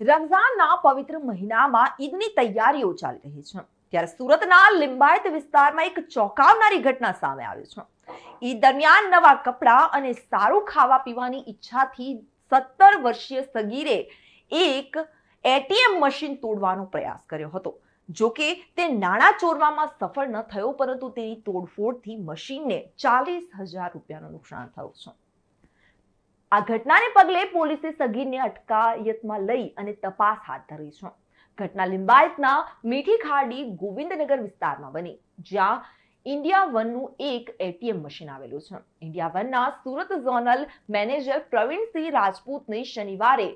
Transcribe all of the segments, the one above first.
રમઝાનના પવિત્ર મહિનામાં ઈદની તૈયારીઓ ચાલી રહી છે. ત્યારે સુરતના લિંબાયત વિસ્તારમાં એક ચોંકાવનારી ઘટના સામે આવી છે. ઈદ દરમિયાન નવા કપડાં અને સારું ખાવા પીવાની ઈચ્છાથી સત્તર વર્ષીય સગીરે એક એટીએમ મશીન તોડવાનો પ્રયાસ કર્યો હતો. જો કે તે નાણાં ચોરવામાં સફળ ન થયો, પરંતુ તેની તોડફોડથી મશીનને ચાલીસ હજાર રૂપિયાનું નુકસાન થયું છે. આ ઘટનાને પગલે પોલીસે સગીરને અટકાયતમાં લઈ અને તપાસ હાથ ધરી છે. ઘટના લિંબાયતના મીઠી ખાડી ગોવિંદનગર વિસ્તારમાં બની, જ્યાં ઇન્ડિયા વનનું એક એટીએમ મશીન આવેલું છે. ઇન્ડિયા વનના સુરત ઝોનલ મેનેજર પ્રવીણસિંહ રાજપૂતને શનિવારે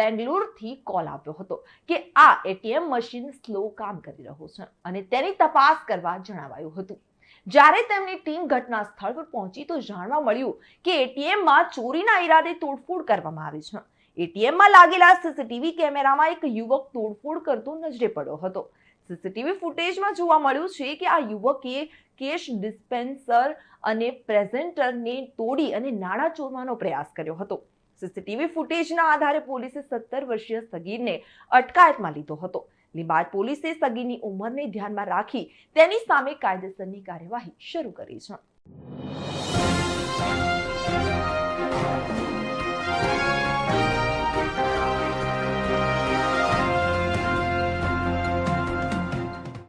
બેંગ્લોરથી કોલ આવ્યો હતો કે આ એટીએમ મશીન સ્લો કામ કરી રહ્યું છે અને તેની તપાસ કરવા જણાવાયું હતું. જ્યારે તેમની ટીમ ઘટના સ્થળ પર પહોંચી તો જાણવા મળ્યું કે એટીએમમાં ચોરીના ઈરાદે તોડફોડ કરવામાં આવી છે. એટીએમમાં લાગેલા સીસીટીવી કેમેરામાં એક યુવક તોડફોડ કરતો નજરે પડ્યો હતો. સીસીટીવી ફૂટેજમાં જોવા મળ્યું છે કે આ યુવકે કેશ ડિસ્પેન્સર અને પ્રેઝેન્ટરને તોડી અને નાણાં ચોરવાનો પ્રયાસ કર્યો હતો. સીસીટીવી ફૂટેજના આધારે પોલીસે સત્તર વર્ષીય સગીરને અટકાયતમાં લીધો હતો. લીંબાયત પોલીસે સગીની ઉંમરને ધ્યાનમાં રાખી તેની સામે કાયદેસરની કાર્યવાહી શરૂ કરી છે.